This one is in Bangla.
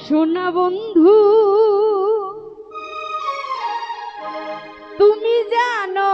সোনা বন্ধু তুমি জানো